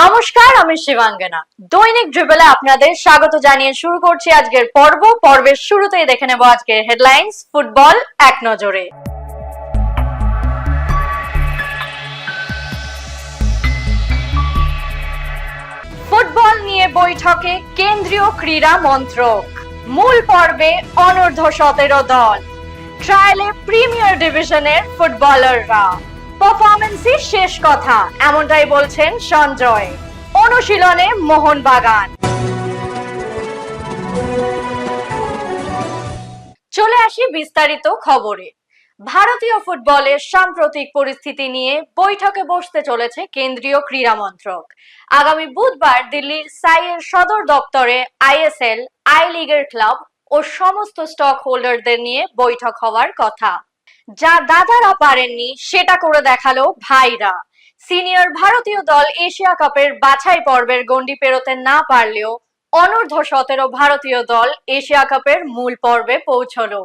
নমস্কার, আমি শিবাঙ্গনা। দৈনিক ড্রিবলে আপনাদের স্বাগত জানিয়ে শুরু করছি আজকের পর্ব। পর্বের শুরুতেই দেখে নেব আজকের হেডলাইন্স, ফুটবল এক নজরে। ফুটবল নিয়ে বৈঠকে কেন্দ্রীয় ক্রীড়া মন্ত্রক। মূল পর্বে অনূর্ধ্ব সতেরো দল। ট্রায়ালে প্রিমিয়ার ডিভিশনের ফুটবলাররা পারফরমেন্সই শেষ কথা। এমনটাই বলছেন সঞ্জয়। অনুশীলনে মোহনবাগান। চলে আসি বিস্তারিত খবরে। ভারতীয় ফুটবলের সাম্প্রতিক পরিস্থিতি নিয়ে বৈঠকে বসতে চলেছে কেন্দ্রীয় ক্রীড়া মন্ত্রক। আগামী বুধবার দিল্লির সাইয়ের সদর দপ্তরে আইএসএল, আই লিগের ক্লাব ও সমস্ত স্টক হোল্ডারদের নিয়ে বৈঠক হওয়ার কথা। যা দাদারা পারেননি সেটা করে দেখাল ভাইরা। সিনিয়র ভারতীয় দল এশিয়া কাপের বাছাই পর্বের গণ্ডি পেরোতে না পারলেও অনূর্ধ্ব সতেরো ভারতীয় দল এশিয়া কাপের মূল পর্বে পৌঁছলো।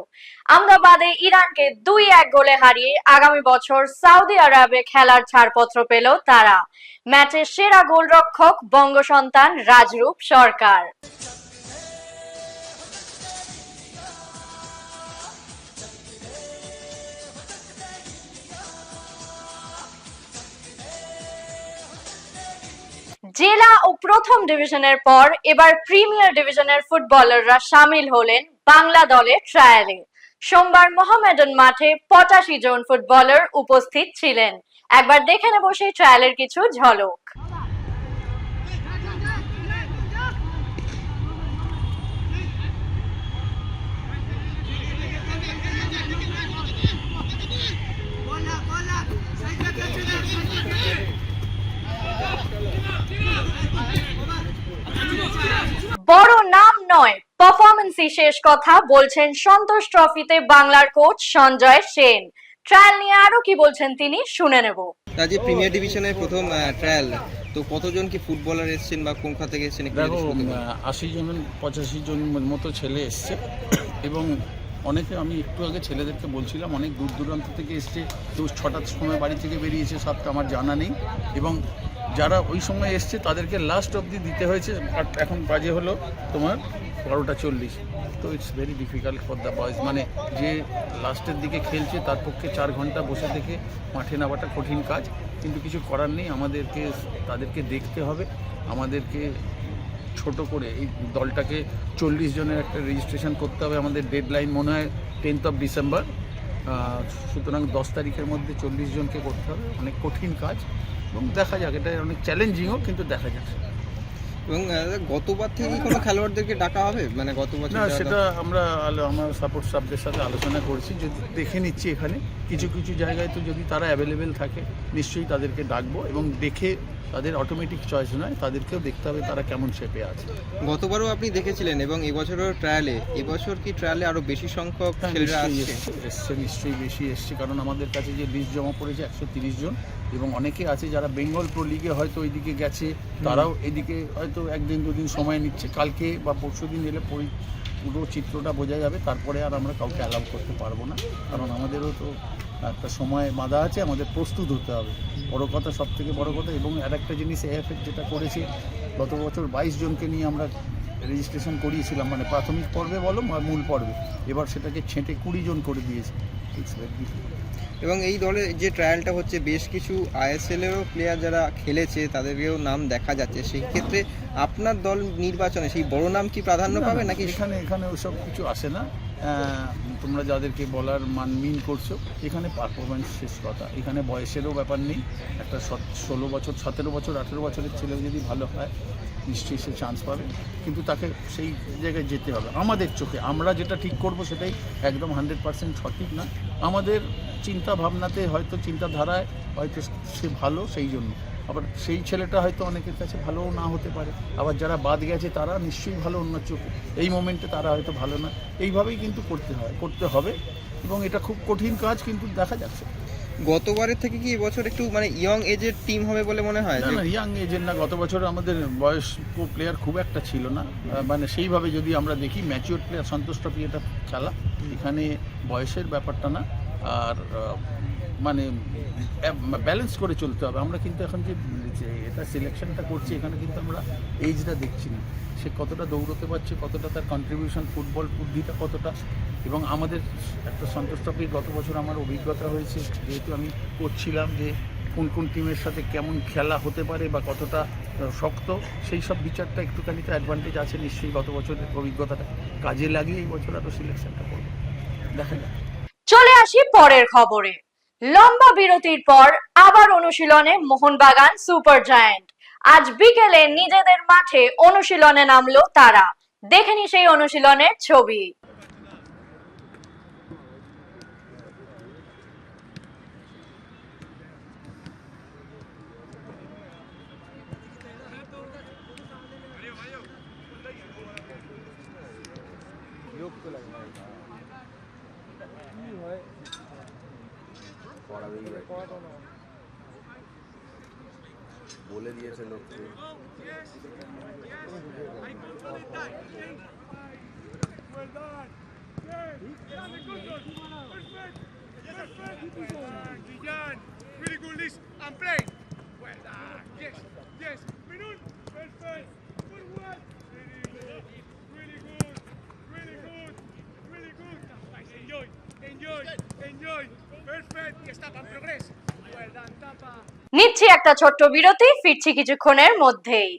আহমেদাবাদে ইরানকে দুই এক গোলে হারিয়ে আগামী বছর সৌদি আরবে খেলার ছাড়পত্র পেল তারা। ম্যাচের সেরা গোলরক্ষক বঙ্গসন্তান রাজরূপ সরকার। জেলা ও প্রথম ডিভিশনের পর এবার প্রিমিয়ার ডিভিশনের ফুটবলাররা সামিল হলেন বাংলা দলে ট্রায়ালে। সোমবার মোহামেডান মাঠে পঁচাশি জন ফুটবলার উপস্থিত ছিলেন। একবার দেখে নেব সেই ট্রায়ালের কিছু ঝলক বড় নাম নয় পারফরমেন্সই শেষ কথা বলছেন সন্তোষ ট্রফিতে বাংলার কোচ সঞ্জয় সেন ট্রায়াল নিয়ে আরও কি বলছেন তিনি শুনে নেব আজ প্রিমিয়ার ডিভিশনের প্রথম ট্রায়াল তো কতজন কি ফুটবলার এসেছেন বা কোন খাত থেকে এসেছেন একটু দেখো। আশি জন পঁচাশি জন মতো ছেলে এসছে এবং অনেকে আমি একটু আগে ছেলেদেরকে বলছিলাম অনেক দূর দূরান্ত থেকে এসছে কেউ ছটার সময় বাড়ি থেকে বেরিয়েছে সবটা আমার জানা নেই এবং যারা ওই সময় এসছে তাদেরকে লাস্ট অবধি দিতে হয়েছে আর এখন বাজে হলো তোমার বারোটা চল্লিশ। তো it's very difficult for the boys মানে যে লাস্টের দিকে খেলছে, তার পক্ষে চার ঘণ্টা বসে থেকে মাঠে নামাটা কঠিন কাজ। কিন্তু কিছু করার নেই। আমাদেরকে, তাদেরকে দেখতে হবে। আমাদেরকে ছোট করে এই দলটাকে চল্লিশ জনের একটা রেজিস্ট্রেশন করতে হবে। আমাদের ডেডলাইন মনে হয় টেন্থ অফ ডিসেম্বর সুতরাং দশ তারিখের মধ্যে চল্লিশ জনকে করতে হবে। অনেক কঠিন কাজ। এবং দেখা যাক, এটা অনেক চ্যালেঞ্জিংও কিন্তু দেখা যাক। এবং গতবার থেকে কোনো খেলোয়াড়দেরকে ডাকা হবে? মানে গত বছর না সেটা আমরা আলো- আমার সাপোর্ট স্টাফদের সাথে আলোচনা করছি। যদি দেখে নিচ্ছি এখানে কিছু কিছু জায়গায় তো যদি তারা অ্যাভেলেবেল থাকে নিশ্চয়ই তাদেরকে ডাকবো এবং দেখে তাদের অটোমেটিক চয়েস নয় তাদেরকেও দেখতে হবে তারা কেমন শেপে আছে। গতবারও আপনি দেখেছিলেন এবং এবছরও ট্রায়ালে এবছর কি ট্রায়ালে আরও বেশি সংখ্যক হ্যাঁ, ছেলেরা আসছে? এসছে এসছে নিশ্চয়ই বেশি এসছে। কারণ আমাদের কাছে যে লিস্ট জমা পড়েছে একশো তিরিশ জন এবং অনেকে আছে যারা বেঙ্গল প্রো লিগে হয়তো ওইদিকে গেছে, তারাও এদিকে হয়তো একদিন দুদিন সময় নিচ্ছে। কালকে বা পরশু দিন এলে পরি- চিত্রটা বোঝা যাবে, তারপরে আর আমরা কাউকে অ্যালাউ করতে পারব না। কারণ আমাদেরও তো একটা সময় বাঁধা আছে, আমাদের প্রস্তুত হতে হবে। বড় কথা সব থেকে বড় কথা, এবং আর একটা জিনিস এএফএফ যেটা করেছে, গত বছর বাইশ জনকে নিয়ে আমরা রেজিস্ট্রেশন করিয়েছিলাম মানে প্রাথমিক পর্বে বলো মূল পর্বে। এবার সেটাকে ছেঁটে কুড়ি জন করে দিয়েছে. এবং এই দলে যে ট্রায়ালটা হচ্ছে বেশ কিছু আইএসএল এরও প্লেয়ার যারা খেলেছে তাদেরকেও নাম দেখা যাচ্ছে। সেই ক্ষেত্রে আপনার দল নির্বাচনে সেই বড় নাম কি প্রাধান্য পাবে নাকি? এখানে এখানে ওসব কিছু আসে না। তোমরা যাদেরকে বলার মান মিন করছ এখানে পারফরমেন্স শেষ কথা। এখানে বয়সেরও ব্যাপার নেই। একটা ষোলো বছর সতেরো বছর আঠেরো বছরের ছেলে যদি ভালো হয় নিশ্চয়ই সে চান্স পাবে। কিন্তু তাকে সেই জায়গায় যেতে হবে। আমাদের চোখে আমরা যেটা ঠিক করব সেটাই একদম হান্ড্রেড পার্সেন্ট সঠিক না। আমাদের চিন্তা ভাবনাতে হয়তো চিন্তাধারায় হয়তো সে ভালো সেই জন্য। আবার সেই ছেলেটা হয়তো অনেকের কাছে ভালোও না হতে পারে। আবার যারা বাদ গেছে তারা নিশ্চয়ই ভালো অন্য চোখে। এই মোমেন্টে তারা হয়তো ভালো না। এইভাবেই কিন্তু করতে হয় করতে হবে। এবং এটা খুব কঠিন কাজ কিন্তু দেখা যাচ্ছে। গতবারের থেকে কি এবছর একটু মানে ইয়ং এজের টিম হবে বলে মনে হয়? না ইয়াং এজের না। গত বছর আমাদের বয়স প্লেয়ার খুব একটা ছিল না। মানে সেইভাবে যদি আমরা দেখি ম্যাচিওর প্লেয়ার সন্তোষ ট্রফি এটা খেলা এখানে বয়সের ব্যাপারটা না। আর মানে ব্যালেন্স করে চলতে হবে। আমরা কিন্তু এখন যে এটা সিলেকশনটা করছি, এখানে কিন্তু আমরা এইজটা দেখছি না। সে কতটা দৌড়তে পারছে, কতটা তার কন্ট্রিবিউশন ফুটবল বুদ্ধিটা কতটা। এবং আমাদের একটা সন্তোষ ট্রফি, গত বছর আমার অভিজ্ঞতা হয়েছে, যেহেতু আমি করছিলাম যে, কোন কোন টিমের সাথে কেমন খেলা হতে পারে বা কতটা শক্ত, সেই সব বিচারটা একটুখানি তো অ্যাডভান্টেজ আছে নিশ্চয়ই গত বছরের অভিজ্ঞতাটা। কাজে লাগিয়ে এই বছর আরও সিলেকশনটা করব। দেখা যাক। চলে আসি পরের খবরে। লম্বা বিরতির পর আবার অনুশীলনে মোহনবাগান সুপার জায়ান্ট। আজ বিকেলে নিজেদের মাঠে অনুশীলনে নামলো তারা। দেখেনি সেই অনুশীলনের ছবি। having right now. बोले दिए लोग Guillan, really good list and play. একটা ছোট্ট বিরতি ফিরছি কিছুক্ষণের মধ্যেই।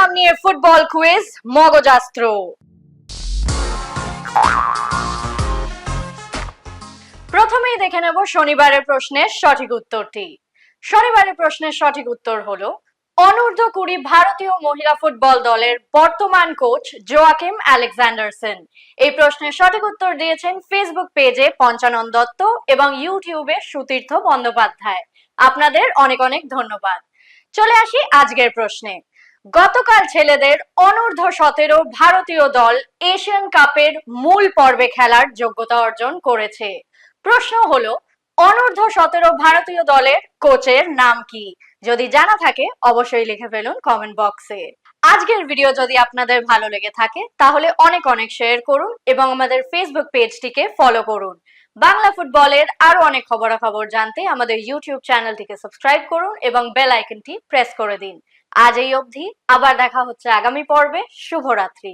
এলাম নিয়ে ফুটবল কুইজ, মগজাস্ত্র। প্রথমেই দেখে নেব শনিবারের প্রশ্নের সঠিক উত্তরটি। শনিবারের প্রশ্নের সঠিক উত্তর হলো, অনূর্ধ্ব কুড়ি ভারতীয় মহিলা ফুটবল দলের বর্তমান কোচ জোয়াকিম আলেকজান্ডারসন। এই প্রশ্নের সঠিক উত্তর দিয়েছেন ফেসবুক পেজে পঞ্চানন দত্ত এবং ইউটিউবে সুতীর্থ বন্দ্যোপাধ্যায়। আপনাদের অনেক অনেক ধন্যবাদ। চলে আসি আজকের প্রশ্নে। গতকাল ছেলেদের অনূর্ধ্ব সতেরো ভারতীয় দল এশিয়ান কাপের মূল পর্বে খেলার যোগ্যতা অর্জন করেছে। প্রশ্ন হলো, অনূর্ধ্ব সতেরো ভারতীয় দলের কোচের নাম কি? যদি জানা থাকে, অবশ্যই লিখে ফেলুন কমেন্ট বক্সে আজকের ভিডিও যদি আপনাদের ভালো লেগে থাকে, তাহলে অনেক অনেক শেয়ার করুন এবং আমাদের ফেসবুক পেজটিকে ফলো করুন। বাংলা ফুটবলের আরও অনেক খবরাখবর জানতে আমাদের ইউটিউব চ্যানেলটিকে সাবস্ক্রাইব করুন এবং বেল আইকনটি প্রেস করে দিন। আজ এই অবধি আবার দেখা হচ্ছে আগামী পর্বে। শুভরাত্রি।